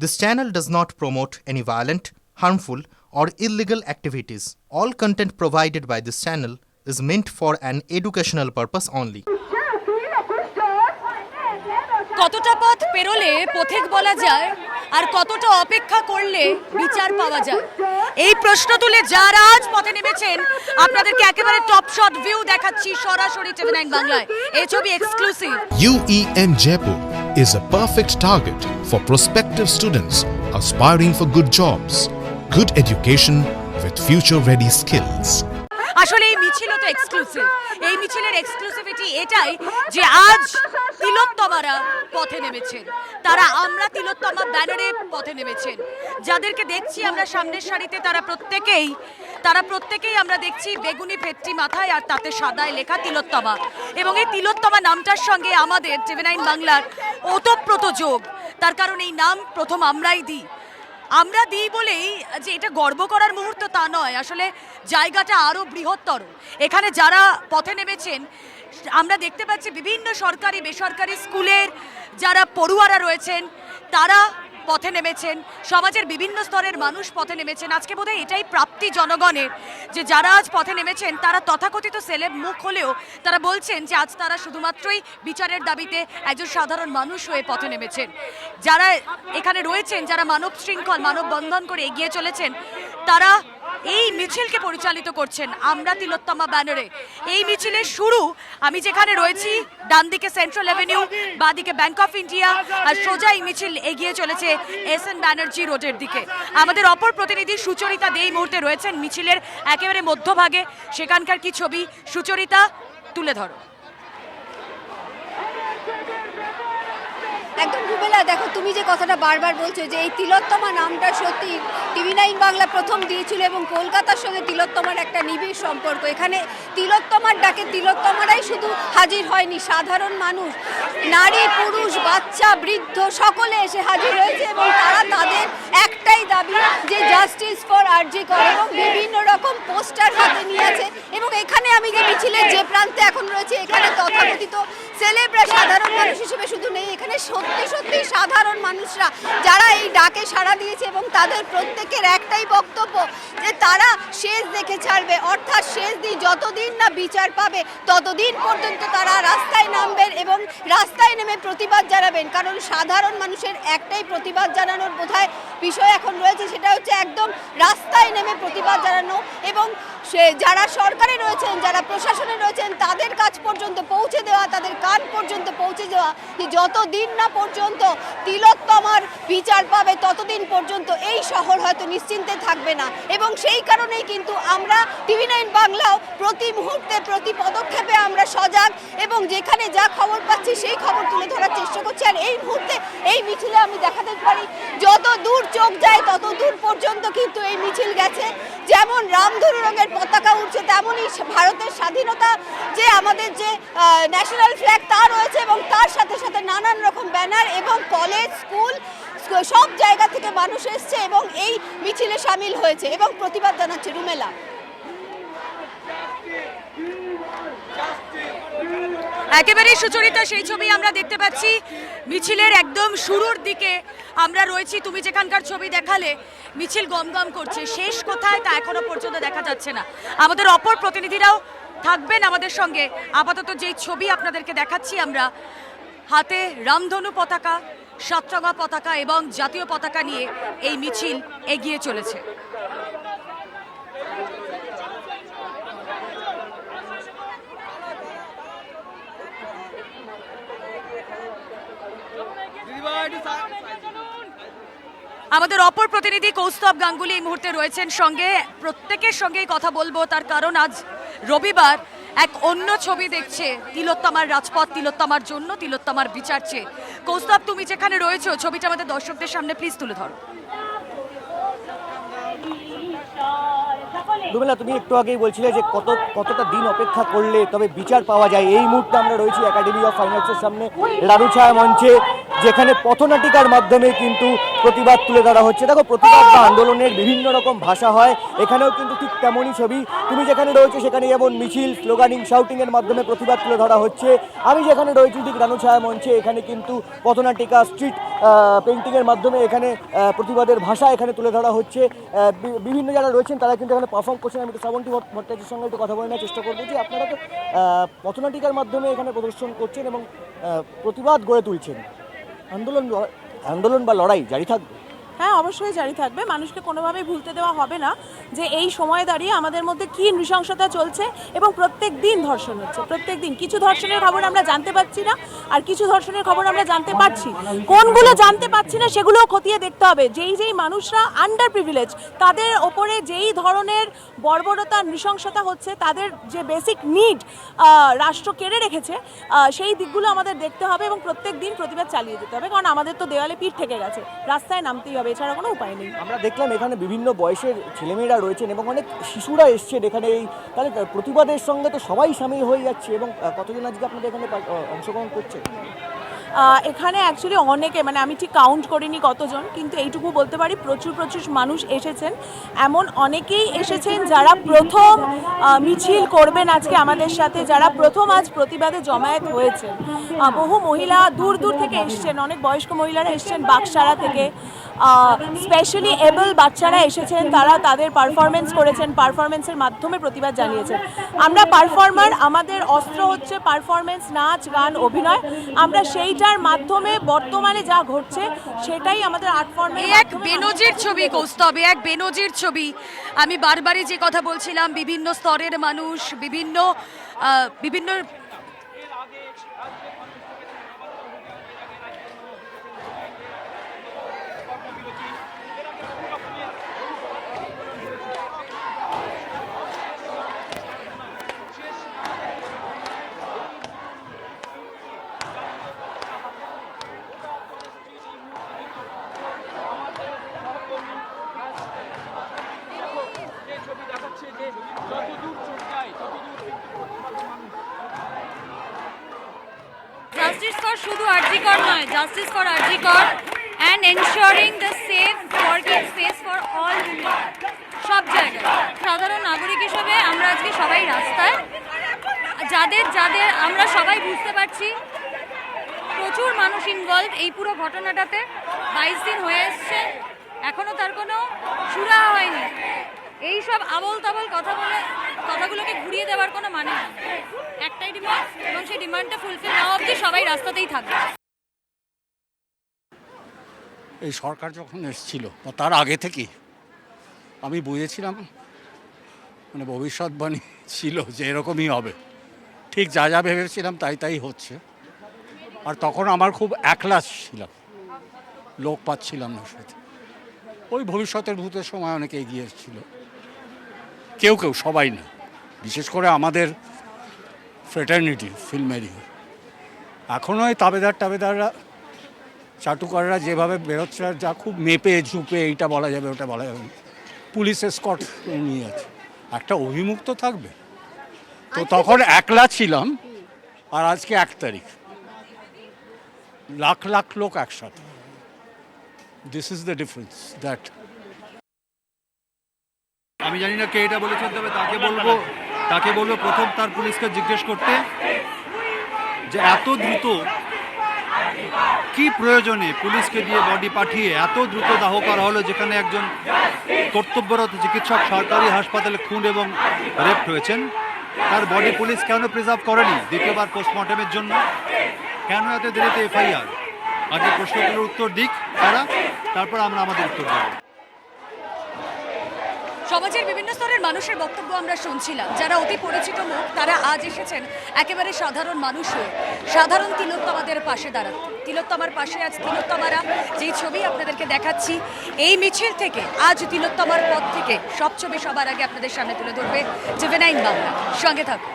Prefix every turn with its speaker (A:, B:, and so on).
A: This channel does not promote any violent, harmful, or illegal activities. All content provided by this channel is meant for an educational purpose only.
B: কতটা পথ পেরোলে পথিক বলা যায় আর কতটা অপেক্ষা করলে বিচার পাওয়া যায় এই প্রশ্ন তুলে যারা আজ পথে নেমেছেন আপনাদেরকে একেবারে টপ শট ভিউ দেখাচ্ছি সরাসরি টিভি নাইন বাংলায় এই ছবি exclusive
C: UEM Jaipur is a perfect target for prospective students aspiring for good jobs, good education with future ready skills.
B: আসলে এই মিছিল তো এক্সক্লুসিভ এই মিছিলের এক্সক্লুসিভিটি এটাই যে আজ তিলোত্তমারা পথে নেমেছেন। তারা আমরা তিলোত্তমা ব্যানারে পথে নেমেছেন। যাদেরকে দেখছি আমরা সামনের সারিতে, তারা প্রত্যেকেই তারা প্রত্যেকেই আমরা দেখছি বেগুনি ভেট্টি মাথায় আর তাতে সাদায় লেখা তিলোত্তমা। এবং এই তিলোত্তমা নামটার সঙ্গে আমাদের টিভি নাইন বাংলার ওতপ্রোত যোগ। তার কারণ এই নাম প্রথম আমরাই দিই। আমরা দিই বলেই যে এটা গর্ব করার মুহূর্ত তা নয়। আসলে জায়গাটা আরও বৃহত্তর। এখানে যারা পথে নেমেছেন, আমরা দেখতে পাচ্ছি বিভিন্ন সরকারি, বেসরকারি স্কুলের যারা পড়ুয়ারা রয়েছেন, তারা পথে নেমেছেন, সমাজের বিভিন্ন স্তরের মানুষ পথে নেমেছেন। আজকে বোধহয় এটাই প্রাপ্তি জনগণের যে যারা আজ পথে নেমেছেন, তারা তথাকথিত সেলেব মুখ হলেও তারা বলছেন যে আজ তারা শুধুমাত্রই বিচারের দাবিতে একজন সাধারণ মানুষ হয়ে পথে নেমেছেন। যারা এখানে রয়েছেন, যারা মানব শৃঙ্খল, মানব বন্ধন করে এগিয়ে চলেছেন, তারা এই মিছিলকে পরিচালিত করছেন আমরা তিলোত্তমা ব্যানারে। এই মিছিলের শুরু আমি যেখানে রয়েছি ডান দিকে সেন্ট্রাল অ্যাভিনিউ বাদিকে ব্যাংক অফ ইন্ডিয়া আর সোজা এই মিছিল এগিয়ে চলেছে এস এন ব্যানার্জি রোডের দিকে। আমাদের অপর প্রতিনিধি সুচরিতা দে এই মুহূর্তে রয়েছেন মিছিলের একেবারে মধ্যভাগে। সেখানকার কি ছবি? সুচরিতা, তুলে ধরো।
D: রুবেলা দেখো, তুমি যে কথাটা বারবার বলছো যে এই তিলোত্তমা নামটা সত্যি টিভি নাইন বাংলা প্রথম দিয়েছিল এবং কলকাতার সঙ্গে তিলোত্তমার একটা নিবিড় সম্পর্ক। এখানে তিলোত্তমার ডাকে তিলোত্তমারাই শুধু হাজির হয়নি, সাধারণ মানুষ, নারী, পুরুষ, বাচ্চা, বৃদ্ধ সকলে এসে হাজির হয়েছে এবং তারা তাদের একটাই দাবি যে জাস্টিস ফর আরজি কর এবং বিভিন্ন রকম পোস্টার হাতে নিয়ে আছে এবং এখানে আমি যে মিছিলের যে প্রান্তে এখন রয়েছে, এখানে তথাকথিত সেলেবরা সাধারণ মানুষ হিসেবে শুধু নেই, এখানে সত্যি সত্যি সাধারণ মানুষরা যারা এই ডাকে সাড়া দিয়েছে এবং তাদের প্রত্যেকের একটাই বক্তব্য যে তারা শেষ দেখে ছাড়বে, অর্থাৎ শেষ দিন যতদিন না বিচার পাবে, ততদিন পর্যন্ত তারা রাস্তায় নামবেন এবং রাস্তায় নেমে প্রতিবাদ জানাবেন। কারণ সাধারণ মানুষের একটাই প্রতিবাদ জানানোর বোধহয় বিষয় এখন রয়েছে সেটা হচ্ছে একদম রাস্তায় নেমে প্রতিবাদ জানানো এবং সে যারা সরকারে রয়েছেন, যারা প্রশাসনে রয়েছেন, তাদের কাছ পর্যন্ত পৌঁছে দেওয়া, তাদের কান পর্যন্ত পৌঁছে দেওয়া যে যতদিন না পর্যন্ত তিলোত্তমার বিচার পাবে, ততদিন পর্যন্ত এই শহর হয়তো নিশ্চিন্তে থাকবে না। এবং সেই কারণেই কিন্তু আমরা টিভি নাইন বাংলাও প্রতি মুহূর্তে, প্রতি পদক্ষেপে আমরা সজাগ এবং যেখানে যা খবর পাচ্ছি সেই খবর তুলে ধরার চেষ্টা করছি। আর এই মুহূর্তে এই মিছিলে আমি দেখাতে পারি, যত দূর চোখ যায় তত দূর পর্যন্ত কিন্তু এই মিছিল গেছে। যেমন রামধনু রঙের পতাকা উঠছে তেমনই ভারতের স্বাধীনতা যে আমাদের যে ন্যাশনাল ফ্ল্যাগ তা রয়েছে এবং তার সাথে সাথে নানান রকম ব্যানার এবং কলেজ স্কুল সব জায়গা থেকে মানুষ এসছে এবং এই মিছিলে সামিল হয়েছে এবং প্রতিবাদ জানাচ্ছে রুমেলা।
B: একেবারেই সুচরিতা সেই ছবি আমরা দেখতে পাচ্ছি। মিছিলের একদম শুরুর দিকে আমরা রয়েছি। তুমি যেখানকার ছবি দেখালে মিছিল গমগম করছে। শেষ কোথায় তা এখনও পর্যন্ত দেখা যাচ্ছে না। আমাদের অপর প্রতিনিধিরাও থাকবেন আমাদের সঙ্গে। আপাতত যেই ছবি আপনাদেরকে দেখাচ্ছি আমরা, হাতে রামধনু পতাকা, সাতরঙা পতাকা এবং জাতীয় পতাকা নিয়ে এই মিছিল এগিয়ে চলেছে। আমাদের অপর প্রতিনিধি কৌস্তব গাঙ্গুলি এই মুহূর্তে রয়েছেন সঙ্গে, প্রত্যেকের সঙ্গেই কথা বলব, তার কারণ আজ রবিবার এক অন্য ছবি দেখছে, তিলোত্তমার রাজপথ, তিলোত্তমার জন্য, তিলোত্তমার বিচার চেয়ে। কৌস্তব, তুমি যেখানে রয়েছো, ছবিটা আমাদের দর্শকদের সামনে প্লিজ তুলে ধরো।
E: রুমেলা তুমি একটু আগেই বলছিলে যে কত, কতটা দিন অপেক্ষা করলে তবে বিচার পাওয়া যায়। এই মুহূর্তে আমরা রয়েছি একাডেমি অফ ফাইন আর্টসের সামনে। রানুছায়া মঞ্চে যেখানে পথনাটিকার মাধ্যমে কিন্তু প্রতিবাদ তুলে ধরা হচ্ছে। দেখো, প্রতিবাদ বা আন্দোলনের বিভিন্ন রকম ভাষা হয়, এখানেও কিন্তু ঠিক তেমনই ছবি। তুমি যেখানে রয়েছে সেখানে যেমন মিছিল, স্লোগানিং শাউটিং এর মাধ্যমে প্রতিবাদ তুলে ধরা হচ্ছে। আমি যেখানে রয়েছি ঠিক রানু ছায়া মঞ্চে, এখানে কিন্তু পথনাটিকা স্ট্রিট পেন্টিং এর মাধ্যমে এখানে প্রতিবাদের ভাষা এখানে তুলে ধরা হচ্ছে। বিভিন্ন যারা রয়েছেন তারা কিন্তু এখানে পারফর্ম করছেন। আমি একটু শ্রাবন্তী ভট্ট- ভট্টাচার্যের সঙ্গে একটু কথা বলে নেওয়ার চেষ্টা করব যে আপনারা তো পথনাটিকার মাধ্যমে এখানে প্রদর্শন করছেন এবং প্রতিবাদ গড়ে তুলছেন। আন্দোলন আন্দোলন বা লড়াই জারি থাকবে?
F: হ্যাঁ অবশ্যই জারি থাকবে। মানুষকে কোনোভাবেই ভুলতে দেওয়া হবে না যে এই সময়ে দাঁড়িয়ে আমাদের মধ্যে কি নৃশংসতা চলছে এবং প্রত্যেক দিন ধর্ষণ হচ্ছে, প্রত্যেক দিন। কিছু ধর্ষণের খবর আমরা জানতে পারছি না আর কিছু ধর্ষণের খবর আমরা জানতে পারছি। কোনগুলো জানতে পারছি না সেগুলোও খতিয়ে দেখতে হবে। যেই যেই মানুষরা আন্ডার প্রিভিলেজ তাদের ওপরে যেই ধরনের বর্বরতা, নৃশংসতা হচ্ছে তাদের যে বেসিক নিড রাষ্ট্র কেড়ে রেখেছে সেই দিকগুলো আমাদের দেখতে হবে এবং প্রত্যেক দিন প্রতিবাদ চালিয়ে যেতে হবে, কারণ আমাদের তো দেওয়ালে পিঠ থেকে গেছে, রাস্তায় নামতেই হবে, এছাড়া কোনো উপায় নেই।
E: আমরা দেখলাম এখানে বিভিন্ন বয়সের ছেলেমেয়েরা রয়েছেন এবং অনেক শিশুরা এসছেন এখানে এই, তাহলে প্রতিবাদের সঙ্গে তো সবাই সামিল হয়ে যাচ্ছে এবং কতজন আজকে আপনাদের এখানে অংশগ্রহণ করছে?
F: এখানে অ্যাকচুয়ালি অনেকে মানে আমি ঠিক কাউন্ট করিনি কতজন, কিন্তু এইটুকু বলতে পারি, প্রচুর প্রচুর মানুষ এসেছেন। এমন অনেকেই এসেছেন যারা প্রথম মিছিল করবেন আজকে আমাদের সাথে, যারা প্রথম আজ প্রতিবাদে জমায়েত হয়েছেন। বহু মহিলা দূর দূর থেকে এসছেন, অনেক বয়স্ক মহিলারা এসছেন বাকসারা থেকে। স্পেশালি এবল বাচ্চারা এসেছেন তারা তাদের পারফরমেন্স করেছেন পারফরমেন্সের মাধ্যমে প্রতিবাদ জানিয়েছেন। আমরা পারফর্মার আমাদের অস্ত্র হচ্ছে পারফরমেন্স নাচ গান অভিনয়। আমরা সেইটার মাধ্যমে বর্তমানে যা ঘটছে সেটাই আমাদের আর্ট ফর্মে
B: এক বেনজির ছবি কৌস্তব এক বেনজির ছবি। আমি বারবারই যে কথা বলছিলাম বিভিন্ন স্তরের মানুষ বিভিন্ন বিভিন্ন
G: জাস্টিস ফর শুধু আরজিকর নয় justice for RG Kar and ensuring the safe working space for all সব জায়গায়। সাধারণ নাগরিক হিসেবে আমরা আজকে সবাই রাস্তায়। যাদের যাদের আমরা সবাই বুঝতে পারছি, প্রচুর মানুষ ইনভলভ এই পুরো ঘটনাটাতে। বাইশ দিন হয়ে এসছে এখনও তার কোনো সুরা হয়নি। এই সব আবল তাবল কথা বলে ঘুরিয়ে কোনো মানে নেই। একটাই ডিমান্ড এবং সেই ডিমান্ডটা ফুলফিল না অবধি সবাই রাস্তাতেই থাকবে।
H: এই সরকার যখন এসেছিল তার আগে থেকে, আমি বুঝেছিলাম মানে ভবিষ্যৎবাণী ছিল যে এরকমই হবে। ঠিক যা যা ভেবেছিলাম তাই তাই হচ্ছে। আর তখন আমার খুব একলাস ছিলাম লোক পাচ্ছিলাম না সাথে ওই ভবিষ্যতের ভূতের সময় অনেকে এগিয়ে এসেছিল। কেউ কেউ, সবাই না। বিশেষ করে আমাদের ফ্রেটার্নিটি ফিল্মেরই এখনও ওই তাবেদার টাবেদাররা চাটুকাররা যেভাবে বেরোচ্ছে যা খুব মেপে ঝুপে এইটা বলা যাবে ওটা বলা যাবে না। পুলিশ স্কট নিয়ে আছে। একটা অভিমুক্ত থাকবে। তো তখন একলা ছিলাম আর আজকে এক তারিখ। লাখ লাখ লোক একসাথে। This is the difference that
I: আমি জানি না কে এটা বলেছেন তবে তাকে বলব। তাকে বলব প্রথম তার পুলিশকে জিজ্ঞেস করতে যে এত দ্রুত কি প্রয়োজনে পুলিশকে দিয়ে বডি পাঠিয়ে এত দ্রুত দাহ করা হলো যেখানে একজন কর্তব্যরত চিকিৎসক সরকারি হাসপাতালে খুন এবং রেপ হয়েছেন? তার বডি পুলিশ কেন প্রিজার্ভ করেনি দ্বিতীয়বার পোস্টমর্টমের জন্য? কেন এত দেরিতে এফআইআর? আগে প্রশ্নগুলোর উত্তর দিক তারা, তারপর আমরা আমাদের উত্তর দেবো।
B: সমাজের বিভিন্ন স্তরের মানুষের বক্তব্য আমরা শুনছিলাম। যারা অতি পরিচিত মুখ তারা আজ এসেছেন একেবারে সাধারণ মানুষ হয়ে। সাধারণ তিলোত্তমাদের পাশে দাঁড়াতে তিলোত্তমার পাশে আজ তিলোত্তমারা, যেই ছবি আপনাদেরকে দেখাচ্ছি, এই মিছিল থেকে, আজ তিলোত্তমার পথ থেকে সব ছবি সবার আগে আপনাদের সামনে তুলে ধরবে জুভেনাইন বাংলা। সঙ্গে থাকুন।